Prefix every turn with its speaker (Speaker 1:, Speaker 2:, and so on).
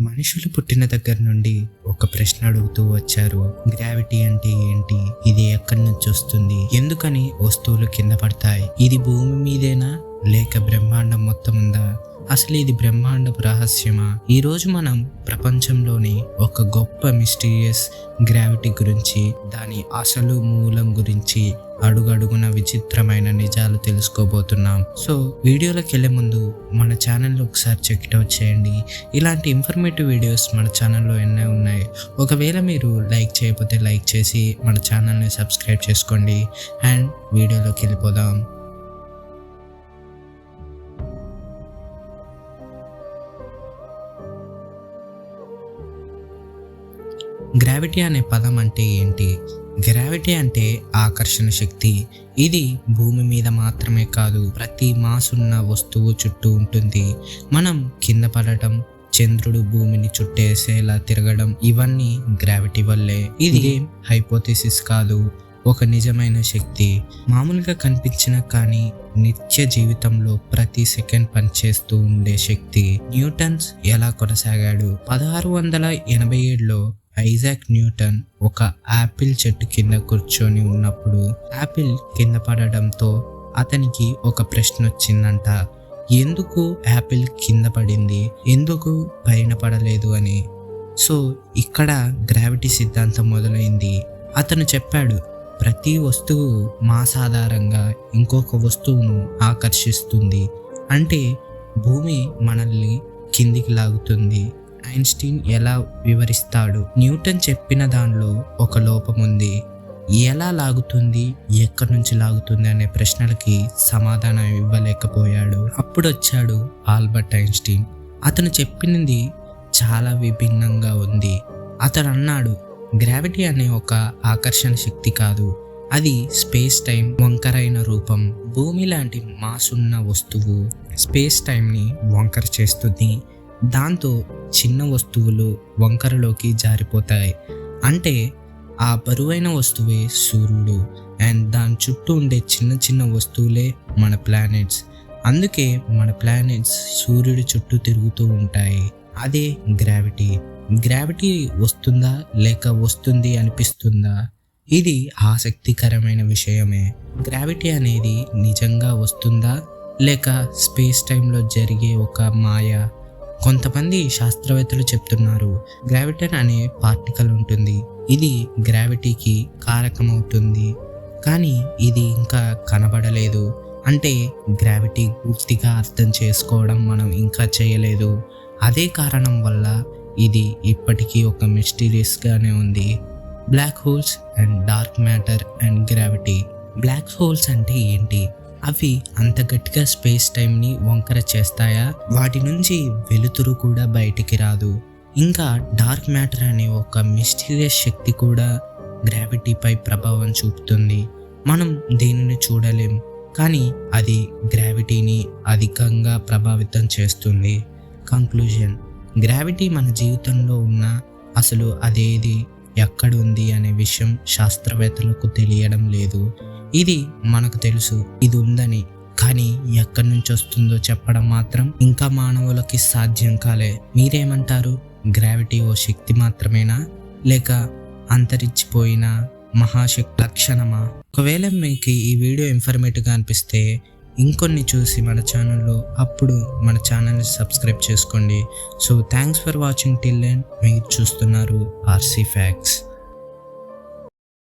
Speaker 1: మనుషులు పుట్టిన దగ్గర నుండి ఒక ప్రశ్న అడుగుతూ వచ్చారు. గ్రావిటీ అంటే ఏంటి? ఇది ఎక్కడి నుంచి వస్తుంది? ఎందుకని వస్తువులు కింద పడతాయి? ఇది భూమి మీదేనా? లేక బ్రహ్మాండం మొత్తం ఉందా? అసలు ఇది బ్రహ్మాండపు రహస్యమా? ఈరోజు మనం ప్రపంచంలోని ఒక గొప్ప మిస్టీరియస్ గ్రావిటీ గురించి దాని అసలు మూలం గురించి అడుగడుగున విచిత్రమైన నిజాలు తెలుసుకోబోతున్నాం. సో వీడియోలోకి వెళ్ళే ముందు మన ఛానల్ ఒకసారి చెక్ అవుట్ చేయండి. ఇలాంటి ఇన్ఫర్మేటివ్ వీడియోస్ మన ఛానల్లో ఎన్నో ఉన్నాయి. ఒకవేళ మీరు లైక్ చేయకపోతే లైక్ చేసి మన ఛానల్ని సబ్స్క్రైబ్ చేసుకోండి. అండ్ వీడియోలోకి వెళ్ళిపోదాం. గ్రావిటీ అనే పదం అంటే ఏంటి? గ్రావిటీ అంటే ఆకర్షణ శక్తి. ఇది భూమి మీద మాత్రమే కాదు ప్రతి మాస్ ఉన్న వస్తువు చుట్టూ ఉంటుంది. మనం కింద పడటం చంద్రుడు భూమిని చుట్టేసేలా తిరగడం ఇవన్నీ గ్రావిటీ వల్లే. ఇది హైపోథెసిస్ కాదు ఒక నిజమైన శక్తి. మామూలుగా కనిపించిన కానీ నిత్య జీవితంలో ప్రతి సెకండ్ పనిచేస్తూ ఉండే శక్తి. న్యూటన్స్ ఎలా కొనసాగాడు? పదహారు వందల ఎనభై ఏడులో ఐజాక్ న్యూటన్ ఒక యాపిల్ చెట్టు కింద కూర్చొని ఉన్నప్పుడు యాపిల్ కింద పడడంతో అతనికి ఒక ప్రశ్న వచ్చిందంట. ఎందుకు యాపిల్ కింద పడింది? ఎందుకు పైన పడలేదు అని. సో ఇక్కడ గ్రావిటీ సిద్ధాంతం మొదలైంది. అతను చెప్పాడు ప్రతి వస్తువు మాస్ ఆధారంగా ఇంకొక వస్తువును ఆకర్షిస్తుంది. అంటే భూమి మనల్ని కిందికి లాగుతుంది. ఐన్స్టీన్ ఎలా వివరిస్తాడు? న్యూటన్ చెప్పిన దానిలో ఒక లోపం ఉంది. ఎలా లాగుతుంది? ఎక్కడి నుంచి లాగుతుంది అనే ప్రశ్నలకి సమాధానం ఇవ్వలేకపోయాడు. అప్పుడు వచ్చాడు ఆల్బర్ట్ ఐన్స్టీన్. అతను చెప్పినది చాలా విభిన్నంగా ఉంది. అతను అన్నాడు గ్రావిటీ అనే ఒక ఆకర్షణ శక్తి కాదు. అది స్పేస్ టైం వంకరైన రూపం. భూమి లాంటి మాస్ ఉన్న వస్తువు స్పేస్ టైంని వంకర చేస్తుంది. దాంతో చిన్న వస్తువులు వంకరలోకి జారిపోతాయి. అంటే ఆ బరువైన వస్తువే సూర్యుడు. అండ్ దాని చుట్టూ ఉండే చిన్న చిన్న వస్తువులే మన ప్లానెట్స్. అందుకే మన ప్లానెట్స్ సూర్యుడి చుట్టూ తిరుగుతూ ఉంటాయి. అదే గ్రావిటీ. గ్రావిటీ వస్తుందా లేక వస్తుంది అనిపిస్తుందా? ఇది ఆసక్తికరమైన విషయమే. గ్రావిటీ అనేది నిజంగా వస్తుందా లేక స్పేస్ టైంలో జరిగే ఒక మాయ? కొంతమంది శాస్త్రవేత్తలు చెప్తున్నారు గ్రావిటన్ అనే పార్టికల్ ఉంటుంది. ఇది గ్రావిటీకి కారకమవుతుంది. కానీ ఇది ఇంకా కనబడలేదు. అంటే గ్రావిటీ పూర్తిగా అర్థం చేసుకోవడం మనం ఇంకా చేయలేదు. అదే కారణం వల్ల ఇది ఇప్పటికీ ఒక మిస్టీరియస్గానే ఉంది. Black holes and dark matter and gravity black holes అంటే ఏంటి? అవి అంత గట్టిగా స్పేస్ టైంని వంకర చేస్తాయా? వాటి నుంచి వెలుతురు కూడా బయటికి రాదు. ఇంకా డార్క్ మ్యాటర్ అనే ఒక మిస్టీరియస్ శక్తి కూడా గ్రావిటీపై ప్రభావం చూపుతుంది. మనం దీనిని చూడలేం కానీ అది గ్రావిటీని అధికంగా ప్రభావితం చేస్తుంది. కంక్లూజన్ గ్రావిటీ మన జీవితంలో ఉన్న అసలు అదేది? ఎక్కడుంది అనే విషయం శాస్త్రవేత్తలకు తెలియడం లేదు. ఇది మనకు తెలుసు ఇది ఉందని. కానీ ఎక్కడి నుంచి వస్తుందో చెప్పడం మాత్రం ఇంకా మానవులకి సాధ్యం కాలే. మీరేమంటారు? గ్రావిటీ ఓ శక్తి మాత్రమేనా? లేక అంతరించిపోయిన మహాశక్తి లక్షణమా? ఒకవేళ మీకు ఈ వీడియో ఇన్ఫర్మేటివ్గా అనిపిస్తే ఇంకొన్ని చూసి మన ఛానల్లో అప్పుడు మన ఛానల్ని సబ్స్క్రైబ్ చేసుకోండి. So thanks for watching till and మీరు చూస్తున్నారు ఆర్సీ ఫ్యాక్స్